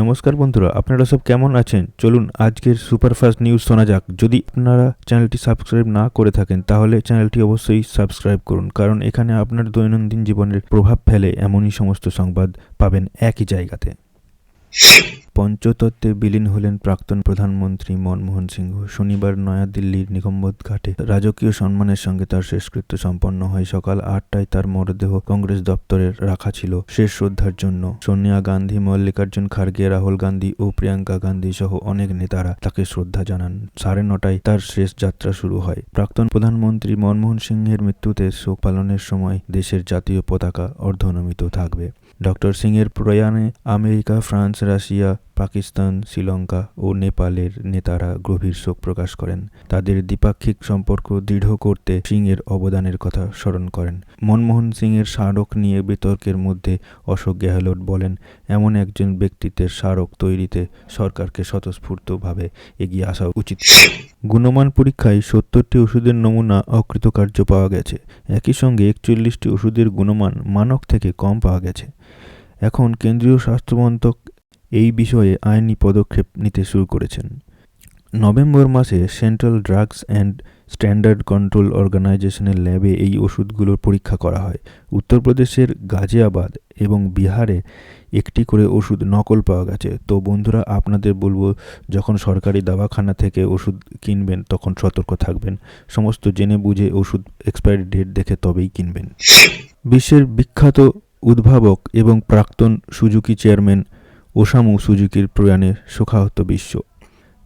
নমস্কার বন্ধুরা, আপনারা সব কেমন আছেন? চলুন আজকের সুপারফাস্ট নিউজ শোনা যাক। যদি আপনারা চ্যানেলটি সাবস্ক্রাইব না করে থাকেন, তাহলে চ্যানেলটি অবশ্যই সাবস্ক্রাইব করুন, কারণ এখানে আপনার দৈনন্দিন জীবনের প্রভাব ফেলে এমনই সমস্ত সংবাদ পাবেন একই জায়গাতে। পঞ্চতত্ত্বে বিলীন হলেন প্রাক্তন প্রধানমন্ত্রী মনমোহন সিংহ। শনিবার নয়াদিল্লির নিগমবোধ ঘাটে রাজকীয় সম্মানের সঙ্গে তার শেষকৃত্য সম্পন্ন হয়। সকাল আটটায় তার মরদেহ কংগ্রেস দপ্তরে রাখা ছিল শেষ শ্রদ্ধার জন্য। সোনিয়া গান্ধী, মল্লিকার্জুন খার্গে, রাহুল গান্ধী ও প্রিয়াঙ্কা গান্ধী সহ অনেক নেতারা তাকে শ্রদ্ধা জানান। সাড়ে নটায় তার শেষ যাত্রা শুরু হয়। প্রাক্তন প্রধানমন্ত্রী মনমোহন সিংহের মৃত্যুতে শোক পালনের সময় দেশের জাতীয় পতাকা অর্ধনমিত থাকবে। ডক্টর সিংয়ের প্রয়াণে America, France, Russia Pakistan, Sri Lanka ও নেপালের নেতারা গভীর শোক প্রকাশ করেন। তাদের দ্বিপাক্ষিক সম্পর্ক দৃঢ় করতে সিংয়ের অবদানের কথা স্মরণ করেন। মনমোহন সিংয়ের স্মারক নিয়ে বিতর্কের মধ্যে অশোক গেহলোট বলেন, এমন একজন ব্যক্তিত্বের স্মারক তৈরিতে সরকারকে স্বতঃস্ফূর্তভাবে এগিয়ে আসা উচিত। গুণমান পরীক্ষায় সত্তরটি ওষুধের নমুনা অকৃতকার্য পাওয়া গেছে। একই সঙ্গে একচল্লিশটি ওষুধের গুণমান মানক থেকে কম পাওয়া গেছে। এখন কেন্দ্রীয় স্বাস্থ্যমন্ত্রক এই বিষয়ে আইনি পদক্ষেপ নিতে শুরু করেছেন। নভেম্বর মাসে central drugs and standard control অর্গানাইজেশনের ল্যাবে এই ওষুধগুলোর পরীক্ষা করা হয়। উত্তরপ্রদেশের গাজিয়াবাদ এবং বিহারে একটি করে ওষুধ নকল পাওয়া গেছে। তো বন্ধুরা, আপনাদের বলব, যখন সরকারি দাওয়াখানা থেকে ওষুধ কিনবেন, তখন সতর্ক থাকবেন। সমস্ত জেনে বুঝে ওষুধ এক্সপায়ারি ডেট দেখে তবেই কিনবেন। বিশ্বের বিখ্যাত উদ্ভাবক এবং প্রাক্তন সুজুকি চেয়ারম্যান ওসামু সুজুকির প্রয়াণে শোকাহত বিশ্ব।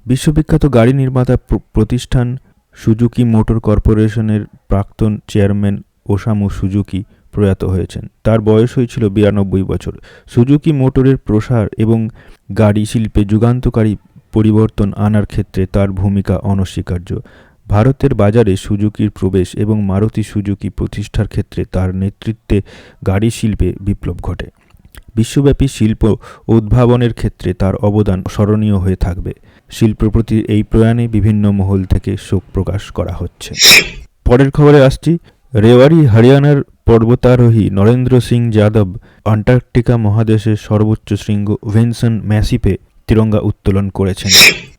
বিশ্ববিখ্যাত গাড়ি নির্মাতা প্র- প্রতিষ্ঠান সুজুকি মোটর কর্পোরেশনের প্রাক্তন চেয়ারম্যান ওসামু সুজুকি প্রয়াত হয়েছেন। তার বয়স হয়েছিল বিরানব্বই বছর। সুজুকি মোটরের প্রসার এবং গাড়ি শিল্পে যুগান্তকারী পরিবর্তন আনার ক্ষেত্রে তার ভূমিকা অনস্বীকার্য। ভারতের বাজারে সুজুকির প্রবেশ এবং মারুতি সুজুকি প্রতিষ্ঠার ক্ষেত্রে তার নেতৃত্বে গাড়ি শিল্পে বিপ্লব ঘটে। বিশ্বব্যাপী শিল্প উদ্ভাবনের ক্ষেত্রে তার অবদান স্মরণীয় হয়ে থাকবে। শিল্পপ্রতি এই প্রয়াণে বিভিন্ন মহল থেকে শোক প্রকাশ করা হচ্ছে। পরের খবরে আসছি। রেওয়ারি, হরিয়ানার পর্বতারোহী নরেন্দ্র সিং যাদব আন্টার্কটিকা মহাদেশের সর্বোচ্চ শৃঙ্গ ভেনসন ম্যাসিপে তিরঙ্গা উত্তোলন করেছেন।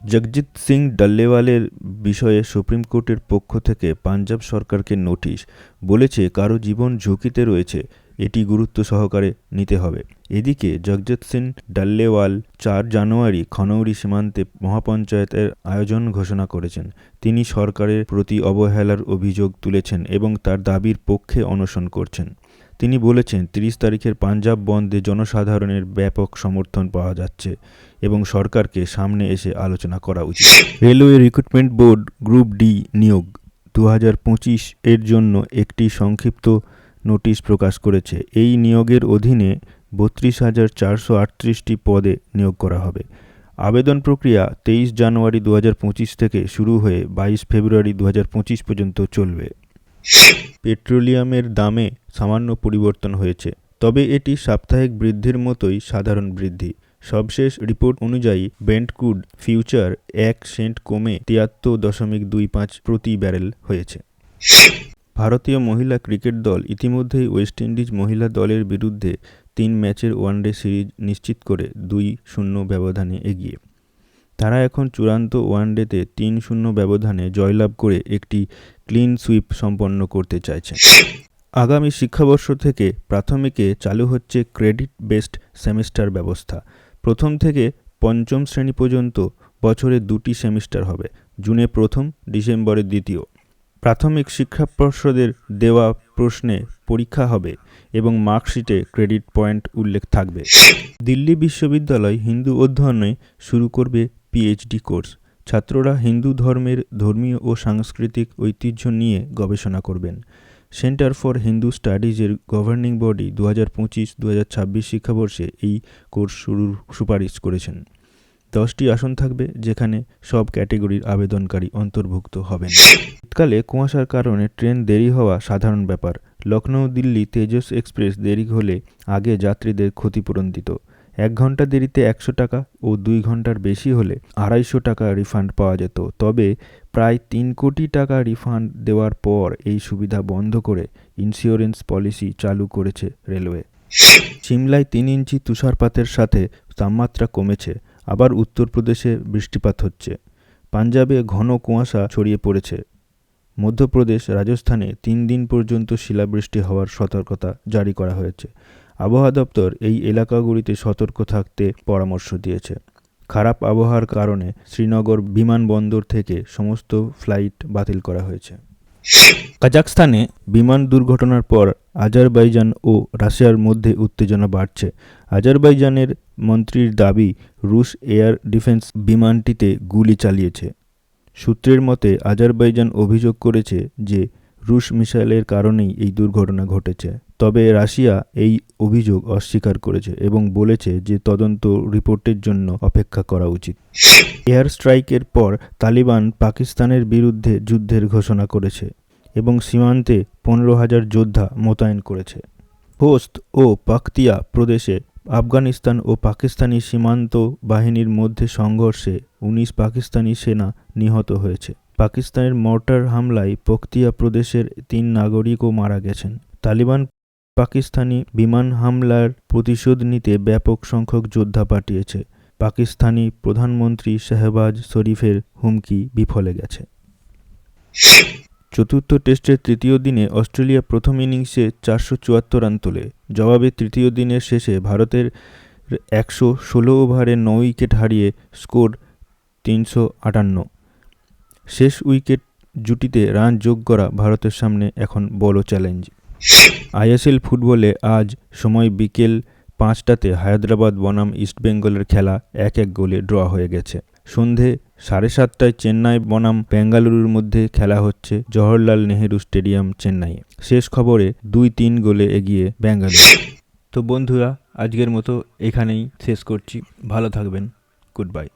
জগজিৎ সিং ডাল্লেওয়ালের বিষয়ে সুপ্রিম কোর্টের পক্ষ থেকে পাঞ্জাব সরকারকে নোটিশ বলেছে, কারও জীবন ঝুঁকিতে রয়েছে। এটি গুরুত্ব সহকারে নিতে হবে। এদিকে জগজিৎ সিং ডাল্লেওয়াল চার জানুয়ারি খনৌরি সীমান্তে মহাপঞ্চায়েতের আয়োজন ঘোষণা করেছেন। তিনি সরকারের প্রতি অবহেলার অভিযোগ তুলেছেন এবং তার দাবির পক্ষে অনশন করছেন। তিনি বলেছেন, তিরিশ তারিখের পাঞ্জাব বন্ধে জনসাধারণের ব্যাপক সমর্থন পাওয়া যাচ্ছে এবং সরকারকে সামনে এসে আলোচনা করা উচিত। Railway recruitment board group D নিয়োগ। দু হাজার পঁচিশ এর জন্য একটি সংক্ষিপ্ত নোটিশ প্রকাশ করেছে। এই নিয়োগের অধীনে বত্রিশ হাজার চারশো আটত্রিশটি পদে নিয়োগ করা হবে। আবেদন প্রক্রিয়া তেইশ জানুয়ারি দু থেকে শুরু হয়ে বাইশ ফেব্রুয়ারি দু পর্যন্ত চলবে। পেট্রোলিয়ামের দামে সামান্য পরিবর্তন হয়েছে, তবে এটি সাপ্তাহিক বৃদ্ধির মতোই সাধারণ বৃদ্ধি। সবশেষ রিপোর্ট অনুযায়ী বেন্টকুড ফিউচার এক সেন্ট কমে তিয়াত্তর দশমিক দুই পাঁচ প্রতি ব্যারেল হয়েছে। ভারতীয় মহিলা ক্রিকেট দল ইতিমধ্যেই ওয়েস্ট ইন্ডিজ মহিলা দলের বিরুদ্ধে তিন ম্যাচের ওয়ানডে সিরিজ নিশ্চিত করে দুই শূন্য ব্যবধানে এগিয়ে। তারা এখন চূড়ান্ত ওয়ানডেতে তিন শূন্য ব্যবধানে জয়লাভ করে একটি ক্লিন সুইপ সম্পন্ন করতে চাইছে। আগামী শিক্ষাবর্ষ থেকে প্রাথমিকে চালু হচ্ছে ক্রেডিট বেসড সেমিস্টার ব্যবস্থা। প্রথম থেকে পঞ্চম শ্রেণি পর্যন্ত বছরে দুটি সেমিস্টার হবে, জুনে প্রথম ডিসেম্বরে দ্বিতীয়। প্রাথমিক শিক্ষা পর্ষদের দেওয়া প্রশ্নে পরীক্ষা হবে এবং মার্কশিটে ক্রেডিট পয়েন্ট উল্লেখ থাকবে। দিল্লি বিশ্ববিদ্যালয় হিন্দু অধ্যয়নে শুরু করবে পিএইচডি কোর্স। ছাত্ররা হিন্দু ধর্মের ধর্মীয় ও সাংস্কৃতিক ঐতিহ্য নিয়ে গবেষণা করবেন। সেন্টার ফর হিন্দু স্টাডিজের গভর্নিং বডি দু হাজার পঁচিশ দু হাজার ছাব্বিশ শিক্ষাবর্ষে এই কোর্স শুরুর সুপারিশ করেছেন। দশটি আসন থাকবে যেখানে সব ক্যাটেগরির আবেদনকারী অন্তর্ভুক্ত হবেন। শীতকালে কুয়াশার কারণে ট্রেন দেরি হওয়া সাধারণ ব্যাপার। লখনৌ দিল্লি তেজস এক্সপ্রেস দেরি হলে আগে যাত্রীদের ক্ষতিপূরণ দিত এক ঘণ্টা দেরিতে একশো টাকা ও দুই ঘণ্টার বেশি হলে আড়াইশো টাকা রিফান্ড পাওয়া যেত। তবে প্রায় তিন কোটি টাকা রিফান্ড দেওয়ার পর এই সুবিধা বন্ধ করে ইন্স্যুরেন্স পলিসি চালু করেছে রেলওয়ে। সিমলায় তিন ইঞ্চি তুষারপাতের সাথে তাপমাত্রা কমেছে। আবার উত্তরপ্রদেশে বৃষ্টিপাত হচ্ছে। পাঞ্জাবে ঘন কুয়াশা ছড়িয়ে পড়েছে। মধ্যপ্রদেশ রাজস্থানে তিন দিন পর্যন্ত শিলাবৃষ্টি হওয়ার সতর্কতা জারি করা হয়েছে। আবহাওয়া দপ্তর এই এলাকাগুলিতে সতর্ক থাকতে পরামর্শ দিয়েছে। খারাপ আবহাওয়ার কারণে শ্রীনগর বিমানবন্দর থেকে সমস্ত ফ্লাইট বাতিল করা হয়েছে। কাজাকস্তানে বিমান দুর্ঘটনার পর আজারবাইজান ও রাশিয়ার মধ্যে উত্তেজনা বাড়ছে। আজারবাইজানের মন্ত্রীর দাবি, রুশ এয়ার ডিফেন্স বিমানটিতে গুলি চালিয়েছে। সূত্রের মতে, আজারবাইজান অভিযোগ করেছে যে, রুশ মিসাইলের কারণেই এই দুর্ঘটনা ঘটেছে। তবে রাশিয়া এই অভিযোগ অস্বীকার করেছে এবং বলেছে যে, তদন্ত রিপোর্টের জন্য অপেক্ষা করা উচিত। এয়ার স্ট্রাইকের পর তালিবান পাকিস্তানের বিরুদ্ধে যুদ্ধের ঘোষণা করেছে। এবং সীমান্তে পনেরো হাজার যোদ্ধা মোতায়েন করেছে। হোস্ত ও পাকতিয়া প্রদেশে আফগানিস্তান ও পাকিস্তানি সীমান্ত বাহিনীর মধ্যে সংঘর্ষে উনিশ পাকিস্তানি সেনা নিহত হয়েছে। পাকিস্তানের মর্টার হামলায় পক্তিয়া প্রদেশের তিন নাগরিকও মারা গেছেন। তালিবান পাকিস্তানি বিমান হামলার প্রতিশোধ নিতে ব্যাপক সংখ্যক যোদ্ধা পাঠিয়েছে। পাকিস্তানি প্রধানমন্ত্রী শাহবাজ শরীফের হুমকি বিফলে গেছে। চতুর্থ টেস্টের তৃতীয় দিনে অস্ট্রেলিয়া প্রথম ইনিংসে চারশো চুয়াত্তর রান তোলে। জবাবে তৃতীয় দিনের শেষে ভারতের একশো ষোলো ওভারে ন উইকেট হারিয়ে স্কোর তিনশো আটান্ন। শেষ উইকেট জুটিতে রান যোগ করা ভারতের সামনে এখন বড় চ্যালেঞ্জ। আইএসএল ফুটবলে আজ সময় বিকেল পাঁচটাতে হায়দ্রাবাদ বনাম ইস্টবেঙ্গলের খেলা এক এক গোলে ড্র হয়ে গেছে। সন্ধে সাড়ে সাতটায় চেন্নাই বনাম বেঙ্গালুরুর মধ্যে খেলা হচ্ছে জওহরলাল নেহেরু স্টেডিয়াম চেন্নাইয়ে। শেষ খবরে দুই তিন গোলে এগিয়ে বেঙ্গালুরু। তো বন্ধুরা, আজকের মতো এখানেই শেষ করছি। ভালো থাকবেন। Good bye.